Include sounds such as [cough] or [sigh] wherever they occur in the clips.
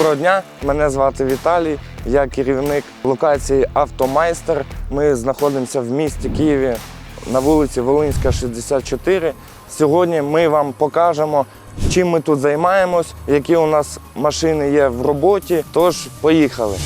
Доброго дня, мене звати Віталій. Я керівник локації Автомайстер. Ми знаходимося в місті Києві на вулиці Волинська, 64. Сьогодні ми вам покажемо, чим ми тут займаємось, які у нас машини є в роботі. Тож, поїхали.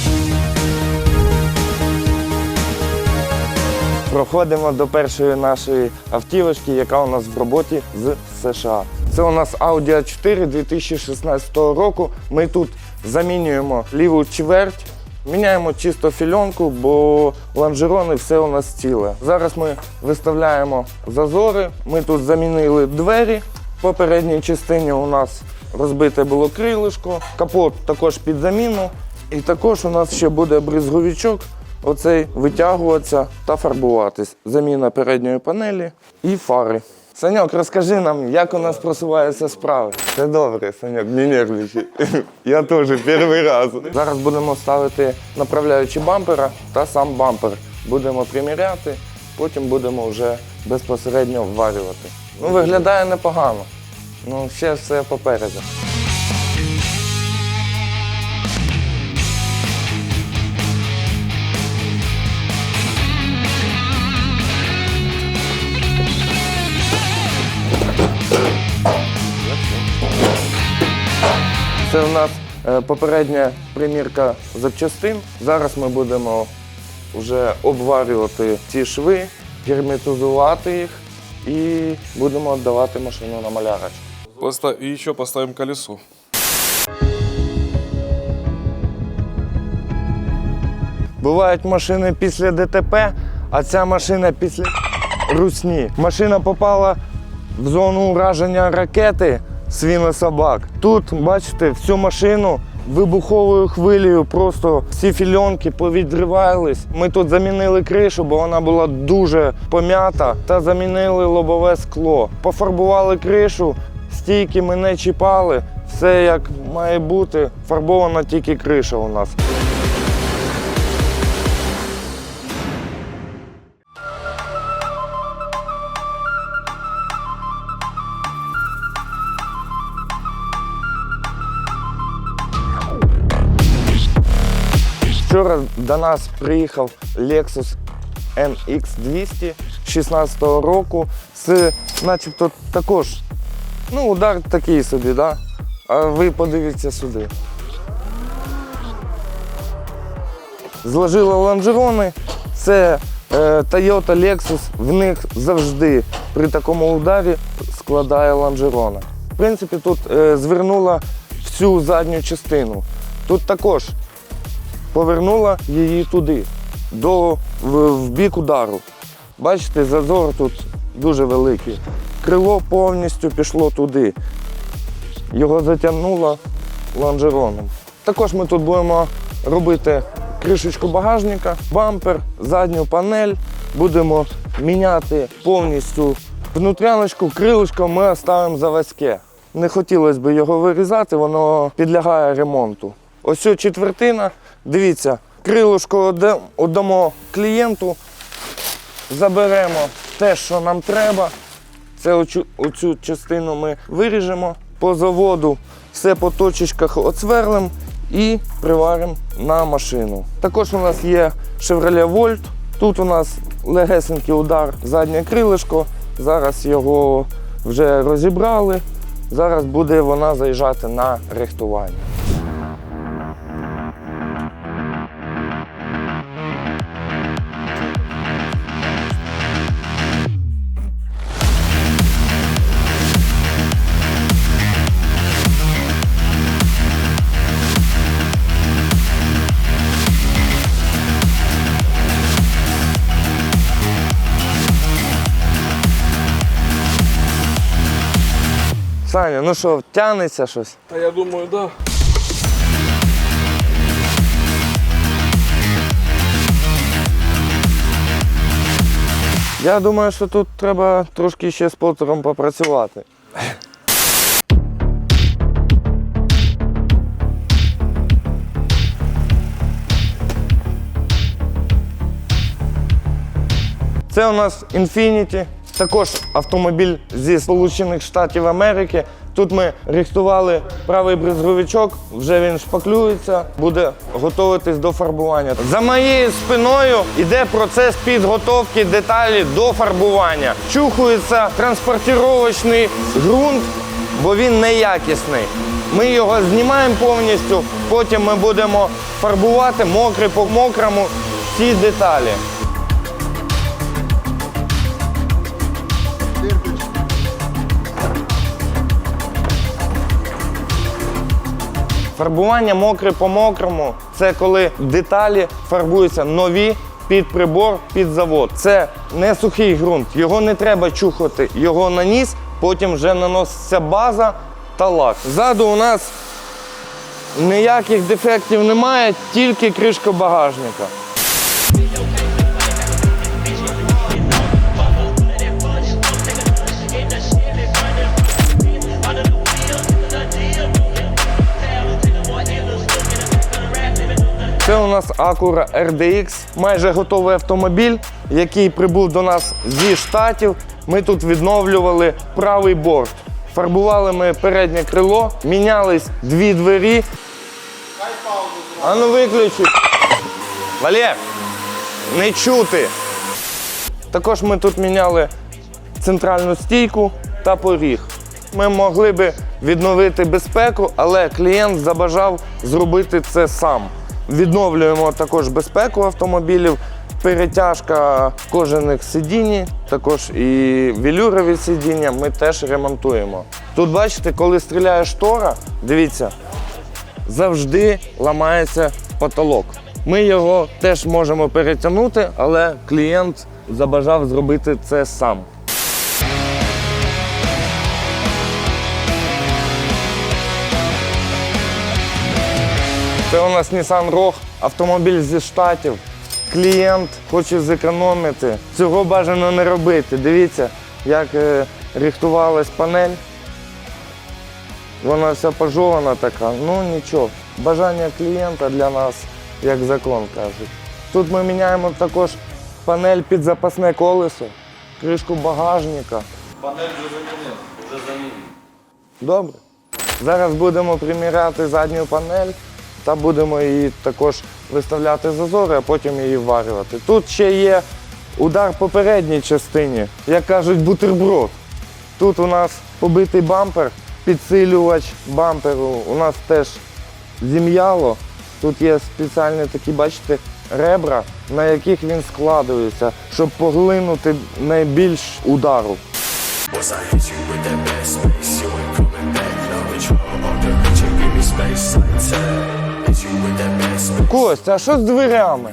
Проходимо до першої нашої автівочки, яка у нас в роботі з США. Це у нас Audi a 4 2016 року. Ми тут замінюємо ліву чверть, міняємо чисто фільонку, бо лонжерони все у нас ціле. Зараз ми виставляємо зазори. Ми тут замінили двері. В попередній частині у нас розбите було крилишко, капот також під заміну. І також у нас ще буде бризговичок, оцей витягуватися та фарбуватись. Заміна передньої панелі і фари. Саньок, розкажи нам, як у нас просуваються справи. Все добре, Саньок, не нервничай. [laughs] Я теж перший раз. Зараз будемо ставити направляючі бампера та сам бампер. Будемо приміряти, потім будемо вже безпосередньо вварювати. Ну, виглядає непогано. Ну, ще все попереду. Це у нас е, попередня примірка запчастин. Зараз ми будемо вже обварювати ці шви, герметизувати їх і будемо віддавати машину на малярач. Поста- И еще поставим колесо. Бувають машини після ДТП, а ця машина після русні. Машина попала в зону ураження ракети свинособак. Тут, бачите, всю машину вибуховою хвилею просто всі фільонки повідривались. Ми тут замінили кришу, бо вона була дуже пом'ята, та замінили лобове скло. Пофарбували кришу, стійки ми не чіпали. Все як має бути, фарбована тільки криша у нас. Вчора до нас приїхав Lexus NX 200 16 року з начебто також, ну, удар такий собі, да? а ви подивіться сюди. Зложили лонжерони, це е, Toyota Lexus, в них завжди при такому ударі складає лонжерона. В принципі, тут е, звернула всю задню частину. Тут також повернула її туди, до, в, в бік удару. Бачите, зазор тут дуже великий. Крило повністю пішло туди. Його затягнуло лонжероном. Також ми тут будемо робити кришечку багажника, бампер, задню панель. Будемо міняти повністю внутряночку, крилишко ми оставимо заводське. Не хотілося б його вирізати, воно підлягає ремонту. Ось ця четвертина, дивіться, крилишко оде- віддамо клієнту, заберемо те, що нам треба. Це оцю, оцю частину ми виріжемо по заводу, все по точечках оцверлим і приваримо на машину. Також у нас є Chevrolet Volt. Тут у нас легесенький удар заднє крилишко. Зараз його вже розібрали. Зараз буде вона заїжджати на рихтування. Саня, ну що, тягнеться щось? А я думаю, да. Я думаю, що тут треба трошки ще з потером попрацювати. Це у нас Infiniti, також автомобіль зі Сполучених Штатів Америки. Тут ми рихтували правий бризговичок, вже він шпаклюється, буде готуватись до фарбування. За моєю спиною йде процес підготовки деталі до фарбування. Чухується транспортировочний ґрунт, бо він неякісний. Ми його знімаємо повністю, потім ми будемо фарбувати мокрий по мокрому всі деталі. Фарбування мокре по мокрому це коли деталі фарбуються нові під прибор, під завод. Це не сухий ґрунт, його не треба чухати, його наніс, потім вже наноситься база та лак. Ззаду у нас ніяких дефектів немає, тільки кришка багажника. Це у нас Acura RDX, майже готовий автомобіль, який прибув до нас зі штатів. Ми тут відновлювали правий борт. Фарбували ми переднє крило, мінялись дві двері. А ну виключи. Валєр, не чути. Також ми тут міняли центральну стійку та поріг. Ми могли би відновити безпеку, але клієнт забажав зробити це сам. Відновлюємо також безпеку автомобілів, перетяжка кожаних сидінь, також і велюрові сидіння ми теж ремонтуємо. Тут бачите, коли стріляє штора, дивіться, завжди ламається потолок. Ми його теж можемо перетягнути, але клієнт забажав зробити це сам. Це у нас Nissan Rogue, автомобіль зі штатів. Клієнт хоче зекономити. Цього бажано не робити. Дивіться, як е, рихтувалась панель. Вона вся пожована така. Ну нічого. Бажання клієнта для нас як закон кажуть. Тут ми міняємо також панель під запасне колесо, кришку багажника. Панель вже замінив, вже замінив. Добре. Зараз будемо приміряти задню панель та будемо її також виставляти зазори, а потім її варювати. Тут ще є удар по передній частині, як кажуть, бутерброд. Тут у нас побитий бампер, підсилювач бамперу. У нас теж зім'яло. Тут є спеціальні такі, бачите, ребра, на яких він складується, щоб поглинути найбільш удару. Space like that. Костя, а що з дверями?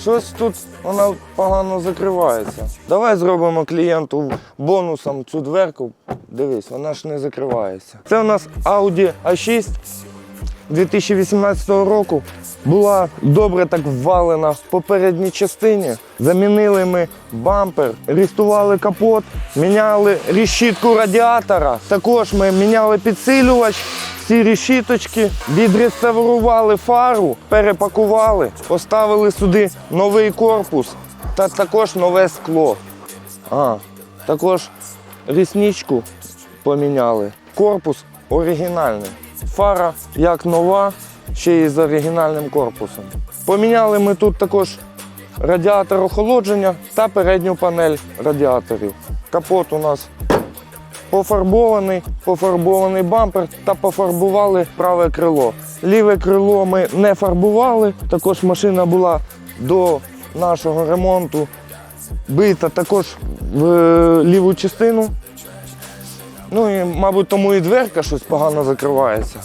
Щось тут вона погано закривається. Давай зробимо клієнту бонусом цю дверку. Дивись, вона ж не закривається. Це у нас Audi A6 2018 року. Була добре так ввалена в попередній частині. Замінили ми бампер, рихтували капот, міняли решітку радіатора. Також ми міняли підсилювач, всі решіточки, відреставрували фару, перепакували, поставили сюди новий корпус та також нове скло. А, також рісничку поміняли. Корпус оригінальний. Фара як нова, ще й з оригінальним корпусом. Поміняли ми тут також радіатор охолодження та передню панель радіаторів. Капот у нас пофарбований, пофарбований бампер та пофарбували праве крило. Ліве крило ми не фарбували, також машина була до нашого ремонту бита також в е, ліву частину. Ну і, мабуть, тому і дверка щось погано закривається.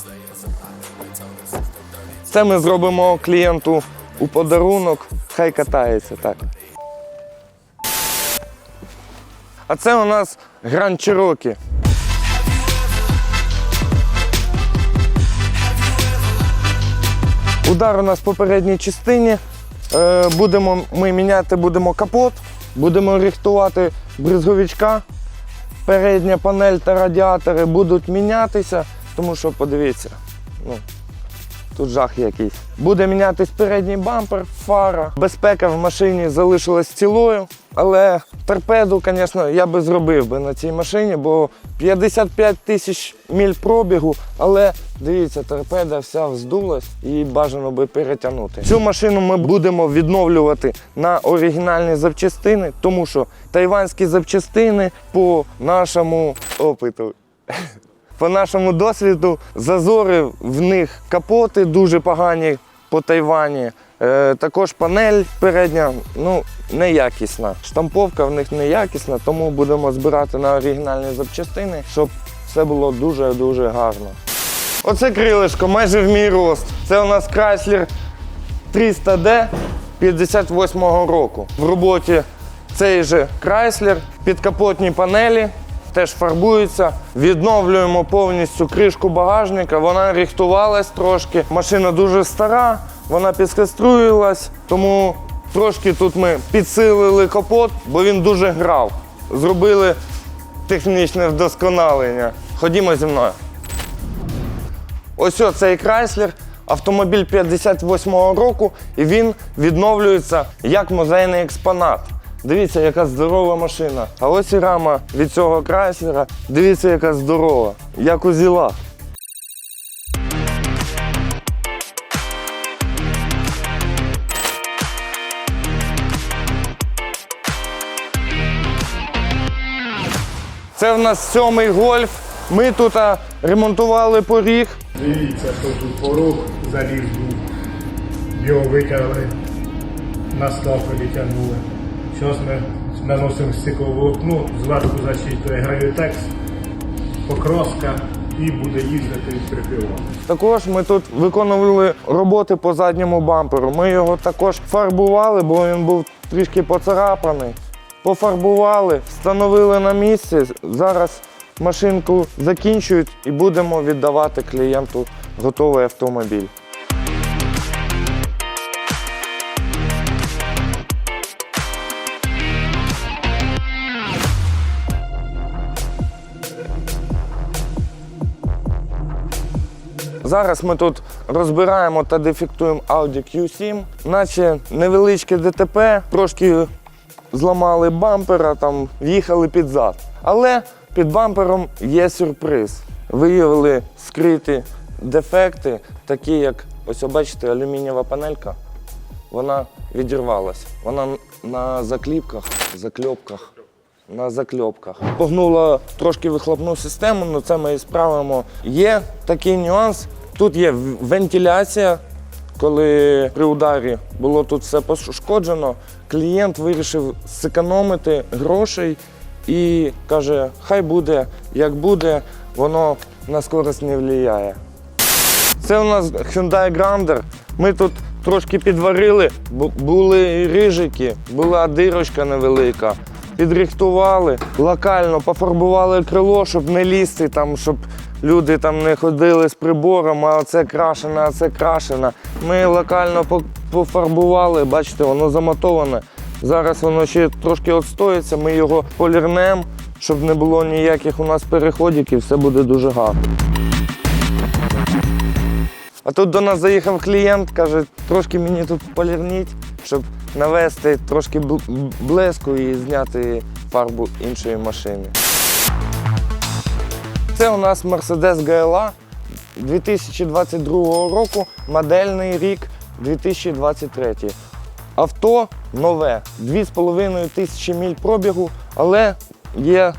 Це ми зробимо клієнту у подарунок, хай катається так. А це у нас Гранд Чирокі. Удар у нас в попередній частині. Е, Будемо ми міняти будемо капот, будемо рихтувати бризговичка. Передня панель та радіатори будуть мінятися, тому що подивіться, ну, тут жах якийсь. Буде мінятись передній бампер, фара. Безпека в машині залишилась цілою. Але торпеду, звісно, я би зробив би на цій машині, бо 55 тисяч міль пробігу, але дивіться, торпеда вся вздулась і бажано би перетягнути. Цю машину ми будемо відновлювати на оригінальні запчастини, тому що тайванські запчастини по нашому опиту. [laughs] По нашому досвіду зазори в них капоти дуже погані по Тайвані. Е, також панель передня ну, неякісна. Штамповка в них неякісна, тому будемо збирати на оригінальні запчастини, щоб все було дуже-дуже гарно. Оце крилишко майже в мій рост. Це у нас Chrysler 300D 58-го року. В роботі цей же Chrysler, підкапотні панелі теж фарбуються. Відновлюємо повністю кришку багажника. Вона рихтувалась трошки. Машина дуже стара, вона підскаструїлась, тому трошки тут ми підсилили капот, бо він дуже грав. Зробили технічне вдосконалення. Ходімо зі мною. Ось цей Chrysler, автомобіль 58-го року, і він відновлюється як музейний експонат. Дивіться, яка здорова машина. А ось і рама від цього Chrysler. Дивіться, яка здорова, як у зілах. Це в нас сьомий гольф. Ми тут ремонтували поріг. Дивіться, що тут порог заліз був. Його витягли, на стапелі тягнули. Зараз ми наносимо стекловолокно, зверху защитує гравітекс, покраска і буде їздити і прикривати. Також ми тут виконували роботи по задньому бамперу. Ми його також фарбували, бо він був трішки поцарапаний. Пофарбували, встановили на місці. Зараз машинку закінчують і будемо віддавати клієнту готовий автомобіль. Зараз ми тут розбираємо та дефектуємо Audi Q7, наче невеличке ДТП, трошки зламали бампера, там в'їхали під зад. Але під бампером є сюрприз. Виявили скриті дефекти, такі як ось бачите, алюмінієва панелька. Вона відірвалась. Вона на закліпках, закльопках. На закльопках. Погнула трошки вихлопну систему, але це ми і справимо. Є такий нюанс. Тут є вентиляція. Коли при ударі було тут все пошкоджено, клієнт вирішив зекономити грошей і каже, хай буде, як буде, воно на скорость не впливає. Це у нас Hyundai Grander. Ми тут трошки підварили, бу- були рижики, була дирочка невелика. Підрихтували, локально пофарбували крило, щоб не лізти, там, щоб люди там не ходили з прибором, а це крашене, а це крашене. Ми локально пофарбували, бачите, воно замотоване. Зараз воно ще трошки відстоїться, ми його полірнемо, щоб не було ніяких у нас переходів і все буде дуже гарно. А тут до нас заїхав клієнт, каже, трошки мені тут полірніть, щоб навести трошки блеску і зняти фарбу іншої машини. Це у нас Mercedes GLA 2022 року, модельний рік 2023. Авто нове, 2,5 тисячі міль пробігу, але є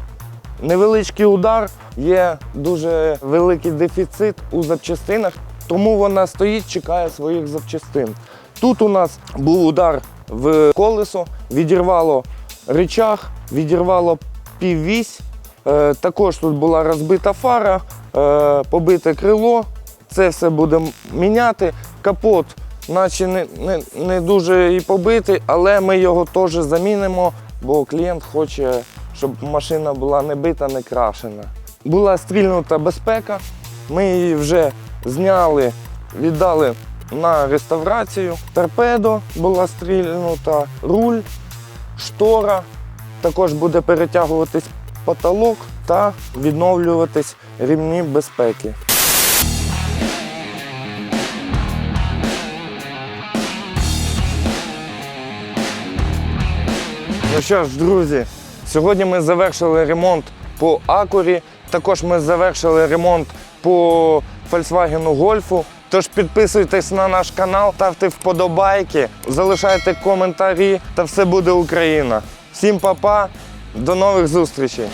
невеличкий удар, є дуже великий дефіцит у запчастинах, тому вона стоїть, чекає своїх запчастин. Тут у нас був удар в колесо, відірвало речах, відірвало піввісь. Е, також тут була розбита фара, е, побите крило. Це все будемо міняти. Капот, наче не, не, не дуже і побитий, але ми його теж замінимо, бо клієнт хоче, щоб машина була не бита, не крашена. Була стрільнута безпека, ми її вже зняли, віддали на реставрацію. Торпедо була стрільнута, руль, штора. Також буде перетягуватись потолок та відновлюватись рівні безпеки. Ну що ж, друзі, сьогодні ми завершили ремонт по Акурі. Також ми завершили ремонт по Volkswagen Гольфу. Тож підписуйтесь на наш канал, ставте вподобайки, залишайте коментарі та все буде Україна. Всім па-па, до нових зустрічей!